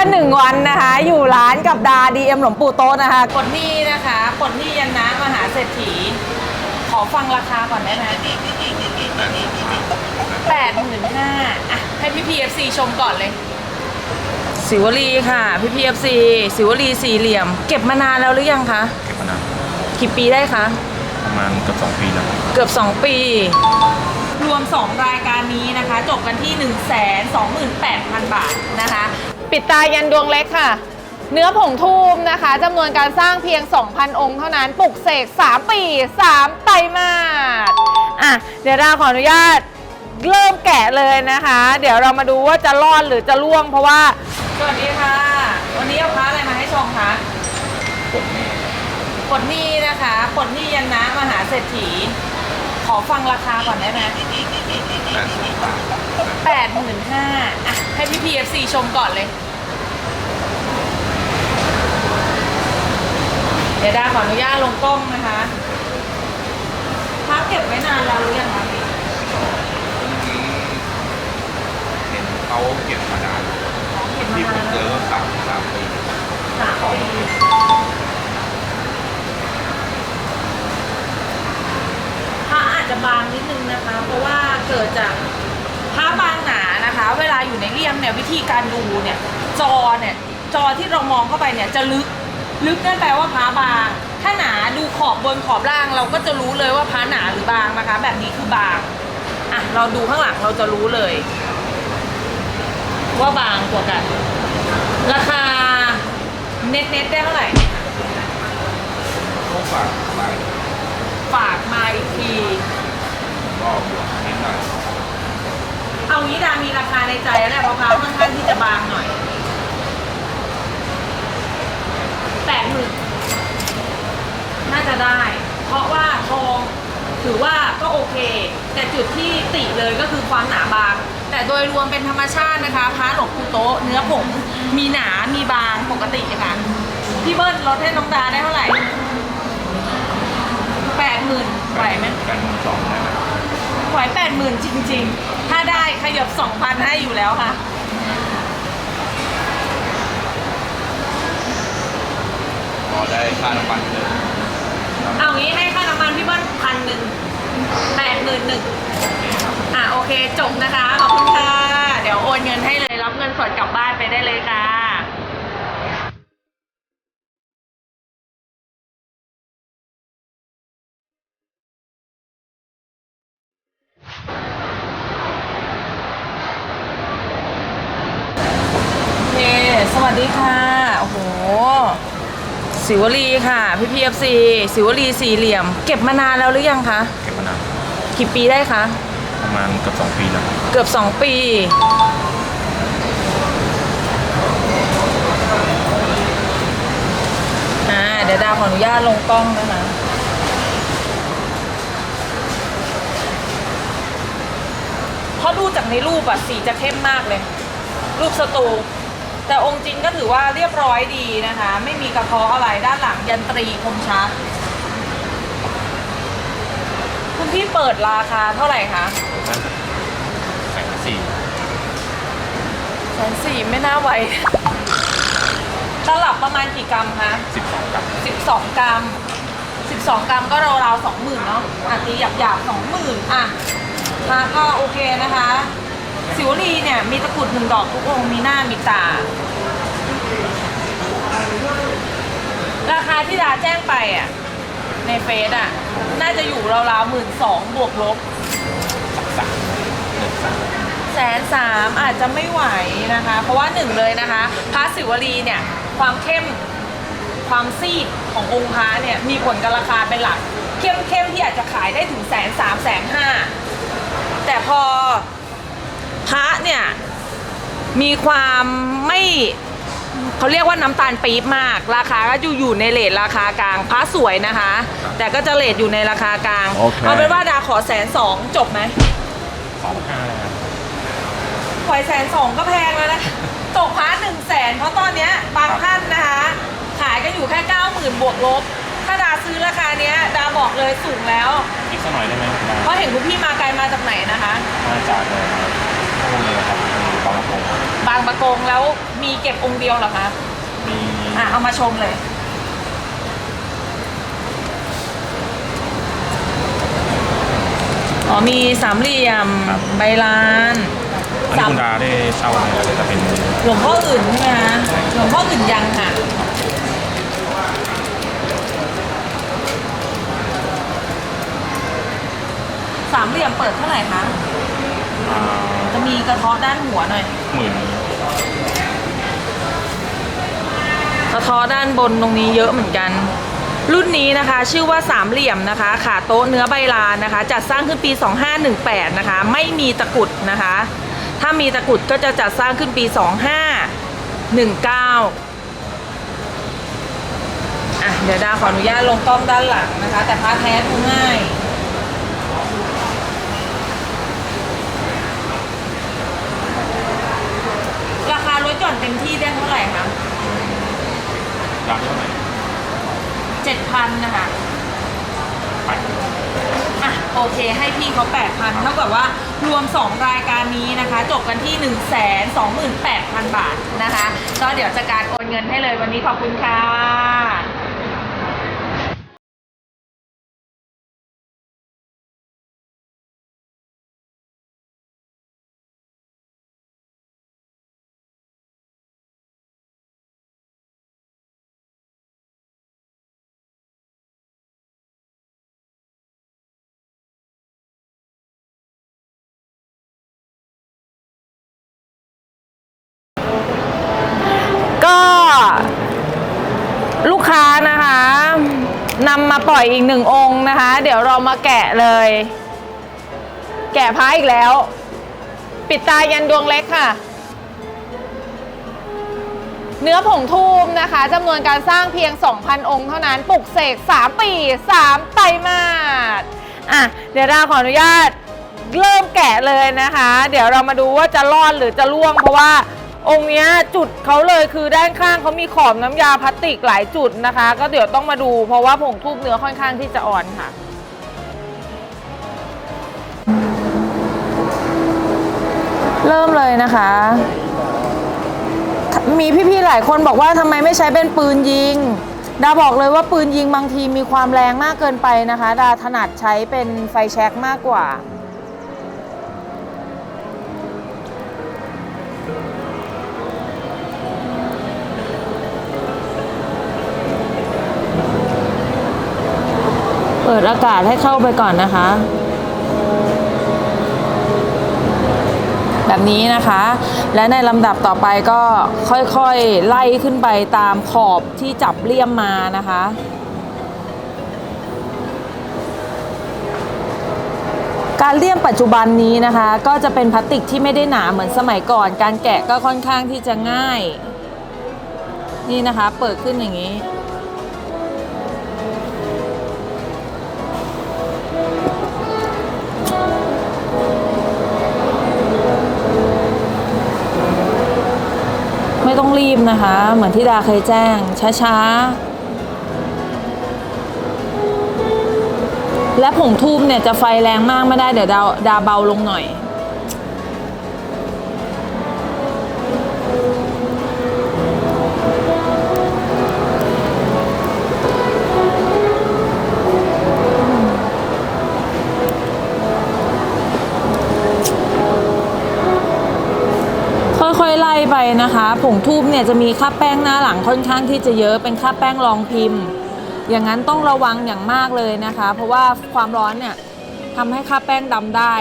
ก็หนึ่งวันนะคะ อยู่ร้านกับดาดีเอ็มหลวงปู่โต๊ะนะคะกดหนี้นะคะกดหนี้ยันนะมหาเศรษฐี ขอฟังราคาก่อนได้ไหมแปดหมื่นห้าอะให้พี่พีเอฟซีชมก่อนเลย สิวลีค่ะ พี่พีเอฟซีสิวลีสี่เหลี่ยม เก็บมานานแล้วหรือยังคะเก็บมานานกี่ปีได้คะประมาณเกือบสองปีแล้วเกือบ2ปี รวม2รายการนี้นะคะ จบกันที่1 2 8 0 0 0บาทนะคะ ปิดตายันดวงเล็กค่ะ เนื้อผงทูบนะคะจำนวนการสร้างเพียง 2,000 องค์เท่านั้นปลุกเสก 3 ปี 3 ไตรมาสอะเดี๋ยวเราขออนุญาตเริ่มแกะเลยนะคะ เดี๋ยวเรามาดูว่าจะรอดหรือจะล่วงเพราะว่า สวัสดีค่ะ วันนี้เอาพระอะไรมาให้ชมคะผมนี่ปลดหนี้นะคะปลดหนี้ยันนะมหาเศรษฐี ขอฟังราคาก่อนได้ไหมแปดสิบบาทแปดหมื่นห้าอะ ให้พี่พีเอฟซีชมก่อนเลย เดี๋ยวดาขออนุญาตลงกล้องนะคะพักเก็บไว้นานแล้วหรือยังคะพี่นี้เห็นเขาเก็บมานานเก็บมาที่ผนามนเจแล้วอสามสามปี สามปีพระอา จจะบางนิดนึงนะคะ เพราะว่าเกิดจากผ้าบางหนานะคะ เวลาอยู่ในเลี่ยมเนี่ยวิธีการดูเนี่ยจอเนี่ยจอที่เรามองเข้าไปเนี่ยจะลึกลึกนั่นแปลว่าผ้าบาง ถ้าหนาดูขอบบนขอบล่าง เราก็จะรู้เลยว่าผ้าหนาหรือบางนะคะ แบบนี้คือบางอะเราดูข้างหลังเราจะรู้เลย ว่าบางกว่ากัน ราคาเน็ตเน็ตได้เท่าไหร่เขาฝากไปฝากมาอีกที ก็บวกนิดหน่อย เอางี้ดามีราคาในใจแล้วแหละเพราะพร้าวค่อนข้างที่จะบางหน่อยแปดหมื่นน่าจะได้ เพราะว่าทองถือว่าก็โอเค แต่จุดที่ติเลยก็คือความหนาบาง แต่โดยรวมเป็นธรรมชาตินะคะพระหลวงปู่โต๊ะเนื้อผงมีหนามีบางปกตินะคะพี่เบิ้ลลดให้น้องดาได้เท่าไหร่แปดหมื่นไหวไหมแปดหมื่นสองได้ไหมไหวแปดหมื่นจริง ๆ ถ้าได้ขยับสองพันให้อยู่แล้วค่ะพอได้ค่าน้ำมันเลยเอางี้ให้ค่าน้ำมันพี่เบิ้ลพันหนึ่งแปดหมื่นหนึ่งอะโอ เคจบนะคะ ขอบคุณค่ะ เดี๋ยวโอนเงินให้เลยรับเงินสดกลับบ้านไปได้เลยค่ะโอเคสวัสดีค่ะ โอ้โห สิวลีค่ะ พี่พีเอฟซีสิวลีสี่เหลี่ยม เก็บมานานแล้วหรือยังคะ เก็บมานาน กี่ปีได้คะ ประมาณเกือบสองปีแล้วเกือบ 2 ปี อ่า เดี๋ยวดาวขออนุญาตลงกล้องนะคะ เพราะดูจากในรูปอะสีจะเข้มมากเลย รูปสตู แต่องค์จริงก็ถือว่าเรียบร้อยดีนะคะ ไม่มีกระเพาะอะไรด้านหลังยันตรีคมชัด พี่เปิดราคาเท่าไหร่คะนั่นแสนสี่แสนสี่ไม่น่าไหวตลับประมาณกี่กรัมคะสิบสองกับ12กรัม12กรัมก็ราวๆสองหมื่นเนาะอะตีหยาบๆสองหมื่นอะค่ะก็โอเคนะคะ สิวลีเนี่ยมีตะกรุดหนึ่งดอกทุกองค์มีหน้ามีตา ราคาที่ดาแจ้งไปอะ ในเฟซอะ น่าจะอยู่ราวๆหมื่นสองบวกลบสามหนึ่งสามแสนสามอาจจะไม่ไหวนะคะ เพราะว่าหนึ่งเลยนะคะพระศิวลีเนี่ย ความเข้มความซีดขององค์พระเนี่ย มีผลกับราคาเป็นหลัก เข้มเข้มที่อาจจะขายได้ถึงแสนสามแสนห้าแต่พอพระเนี่ย มีความไม่ เขาเรียกว่าน้ำตาลปี๊บมาก ราคาก็อยู่อยู่ในเลทราคากลางพระสวยนะคะ แต่ก็จะเลทอยู่ในราคากลางโอเค เอาเป็นว่าดาขอแสนสองจบไหมสองห้าเลยครับปล่อยแสนสองก็แพงแล้วนะตกพาร์ทหนึ่งแสนเพราะตอนเนี้ยบางท่านนะคะ ขายกันอยู่แค่เก้าหมื่นบวกลบ ถ้าดาซื้อราคาเนี้ย ดาบอกเลยสูงแล้ว อีกสักหน่อยได้ไหมเพราะเห็นคุณพี่มาไกลมาจากไหนนะคะ มาจากเลยครับพวกนี้ครับ บางโพบางประกงแล้วมีเก็บองค์เดียวเหรอคะมีอะเอามาชมเลยอ๋อมีสามเหลี่ยมใบลานอันนี้คุณดาได้เช่าไหมจะเป็นหลวงพ่ออื่นใช่ไหมคะหลวงพ่ออื่นยังค่ะ สามเหลี่ยมเปิดเท่าไหร่คะอ่าจะ มีกระเทาะด้านหัวหน่อย หมื่นกระเทาะด้านบนตรงนี้เยอะเหมือนกัน รุ่นนี้นะคะชื่อว่าสามเหลี่ยมนะคะ ขาโต๊ะเนื้อใบลานนะคะ จัดสร้างขึ้นปี 2518 นะคะ ไม่มีตะกรุดนะคะ ถ้ามีตะกรุดก็จะจัดสร้างขึ้นปี 2519อะเดี๋ยวดาขออนุญาตลงกล้องด้านหลังนะคะ แต่พาแท้ดูง่าย ราคารถหย่อนเต็มที่ได้เท่าไหร่คะดาวเท่าไหร่เจ็ดพันนะคะไปอะโอเคให้พี่เขา8,000เท่ากับว่ารวม 2 รายการนี้นะคะ จบกันที่ 1 2 8 0 0 0 บาทนะคะ ก็เดี๋ยวจะการโอนเงินให้เลยวันนี้ขอบคุณค่ะ ค้านะคะนำมาปล่อยอีกหนึ่งองค์นะคะ เดี๋ยวเรามาแกะเลย แกะพระอีกแล้ว ปิดตายันดวงเล็กค่ะ เนื้อผงทูบนะคะจำนวนการสร้างเพียง 2,000 องค์เท่านั้นปลุกเสก 3 ปี 3 ไตรมาสอะเดี๋ยวดาขออนุญาตเริ่มแกะเลยนะคะ เดี๋ยวเรามาดูว่าจะรอดหรือจะล่วงเพราะว่า องค์เนี้ยจุดเขาเลยคือด้านข้างเขามีขอบน้ำยาพลาสติกหลายจุดนะคะ ก็เดี๋ยวต้องมาดูเพราะว่าผงทูบเนื้อค่อนข้างที่จะอ่อนค่ะเริ่มเลยนะคะ มีพี่ๆ หลายคนบอกว่าทำไมไม่ใช้เป็นปืนยิง ดาบอกเลยว่าปืนยิงบางทีมีความแรงมากเกินไปนะคะ ดาถนัดใช้เป็นไฟแช็กมากกว่า เปิดอากาศให้เข้าไปก่อนนะคะ แบบนี้นะคะ และในลำดับต่อไปก็ค่อยๆไล่ขึ้นไปตามขอบที่จับเลี่ยมมานะคะการเลี่ยมปัจจุบันนี้นะคะ ก็จะเป็นพลาสติกที่ไม่ได้หนาเหมือนสมัยก่อน การแกะก็ค่อนข้างที่จะง่าย นี่นะคะ เปิดขึ้นอย่างนี้ รีบนะคะ เหมือนที่ดาเคยแจ้ง ช้าๆ และผงทูบเนี่ยจะไฟแรงมากไม่ได้เดี๋ยวดาดาเบาลงหน่อย ค่อยๆไล่ไปนะคะ ผงทูบเนี่ยจะมีค่าแป้งหน้าหลังค่อนข้างที่จะเยอะเป็นค่าแป้งรองพิมพ์ อย่างนั้นต้องระวังอย่างมากเลยนะคะ เพราะว่าความร้อนเนี่ยทำให้ค่าแป้งดำได้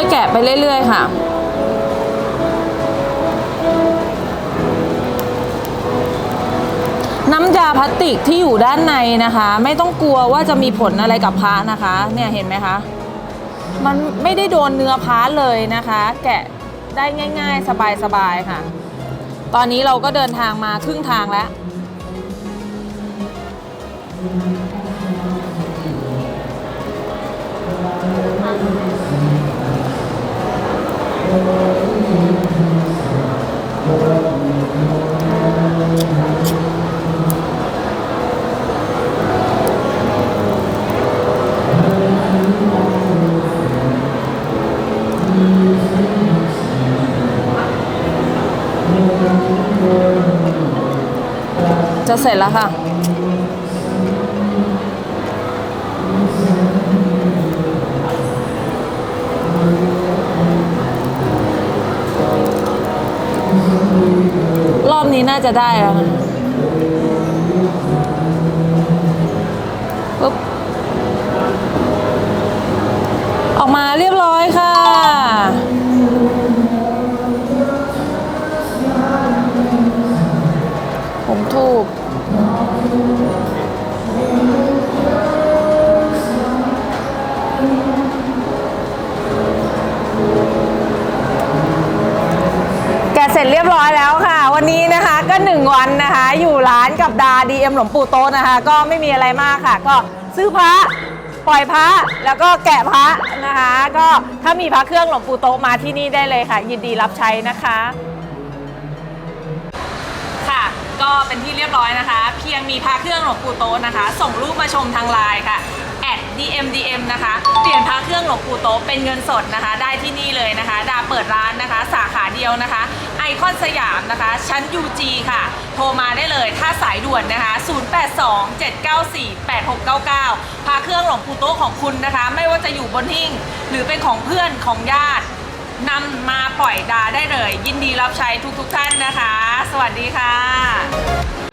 อยๆ แกะไปเรื่อยๆ ค่ะ น้ำยาพลาสติกที่อยู่ด้านในนะคะ ไม่ต้องกลัวว่าจะมีผลอะไรกับพระนะคะ เนี่ยเห็นไหมคะ มันไม่ได้โดนเนื้อพระเลยนะคะ แกะได้ง่าย ๆ สบายๆ ค่ะ ตอนนี้เราก็เดินทางมาครึ่งทางแล้ว จะเสร็จแล้วค่ะ อบนี้น่าจะได้แล้วค่ะปุ๊บออกมาเรียบร้อยค่ะ ผมถูกแกะเสร็จเรียบร้อยแล้ว 1 วันนะคะ อยู่ร้านกับดาดีเอ็มหลวงปู่โตนะคะ ก็ไม่มีอะไรมากค่ะ ก็ซื้อพระปล่อยพระแล้วก็แกะพระนะคะ ก็ถ้ามีพระเครื่องหลวงปู่โตมาที่นี่ได้เลยค่ะ ยินดีรับใช้นะคะ ค่ะ ก็เป็นที่เรียบร้อยนะคะ เพียงมีพระเครื่องหลวงปู่โตนะคะ ส่งรูปมาชมทางไลน์ค่ะ @dmdm นะคะ เปลี่ยนพระเครื่องหลวงปู่โตะเป็นเงินสดนะคะ ได้ที่นี่เลยนะคะ ดาเปิดร้านนะคะ สาขาเดียวนะคะ ไอคอนสยามนะคะ ชั้น UG ค่ะ โทรมาได้เลยถ้าสายด่วนนะคะ 0827948699พระเครื่องหลวงปู่โตะของคุณนะคะ ไม่ว่าจะอยู่บนหิ้งหรือเป็นของเพื่อนของญาตินำมาปล่อยดาได้เลย ยินดีรับใช้ทุกๆท่านนะคะ สวัสดีค่ะ